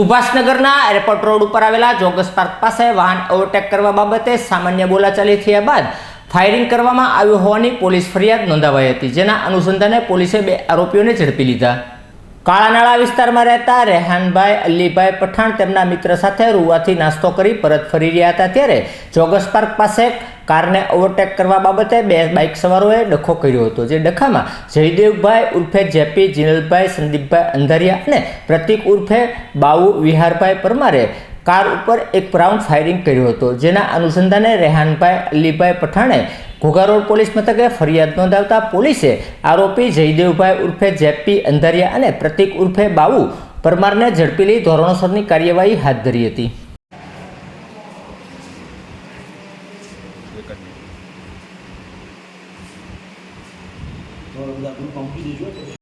સુભાષનગરના airport road ઉપર આવેલા joggers park પાસે વાહન ઓવરટેક કરવા બાબતે સામાન્ય બોલાચાલી થયા બાદ ફાયરિંગ કરવામાં આવ્યું હોવાની પોલીસ ફરિયાદ નોંધાવાઈ હતી. જેના અનુસંધાને પોલીસે બે આરોપીઓને ઝડપી લીધા. કાળાનાળા વિસ્તારમાં રહેતા રેહાનભાઈ, અલીભાઈ પઠાણ તેમના મિત્ર સાથે રૂવાથી નાસ્તો કરી પરત ફરી રહ્યા હતા. ત્યારે જોગસ પાર્ક પાસે કારને ઓવરટેક કરવા બાબતે બે બાઇક સવારોએ ડખો કર્યો હતો. જે ડખામાં જયદેવભાઈ ઉર્ફે જેપી, જીનલભાઈ, સંદીપભાઈ અંધારિયા અને પ્રતિક ઉર્ફે બાવુ વિહારભાઈ પરમારે કાર ઉપર એક રાઉન્ડ ફાયરિંગ કર્યો હતો. જેના અનુસંધાને રેહાનભાઈ, અલીભાઈ પઠાણે ઘોઘા રોડ પોલીસ મથકે ફરિયાદ નોંધાવતા પોલીસે આરોપી જયદેવભાઈ ઉર્ફે જેપી, અંધારિયા અને પ્રતિક ઉર્ફે બાવુ પરમારને ઝડપી લઈ ધોરણસરની કાર્યવાહી હાથ ધરી હતી. રદ કરી દીધું તો બધા ગ્રુપ મૂકી દેજો